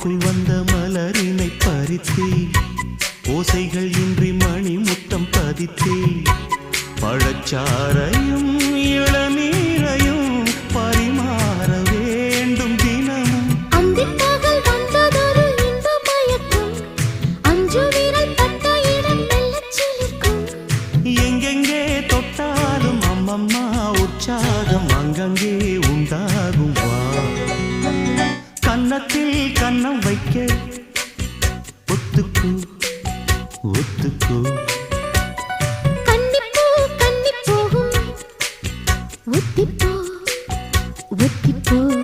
ஓடைக்குள் வந்த மலரினை பறித்தே. ஓசைகள் இன்றி மணி முத்தம் பதித்தே. பழச்சாரையும் இளநீரையும் பரிமாற வேண்டும் தினமும். எங்கெங்கே தொட்டாலும் அம்மம்மா உற்சாகம் அங்கங்கே. கன்னத்தில் கன்னம் வைக்க. ஒத்துக்கு ஒத்துக்கு. கன்னிப்பூ கன்னிப்பூ ஒத்திப்பூ ஒத்திப்பூ.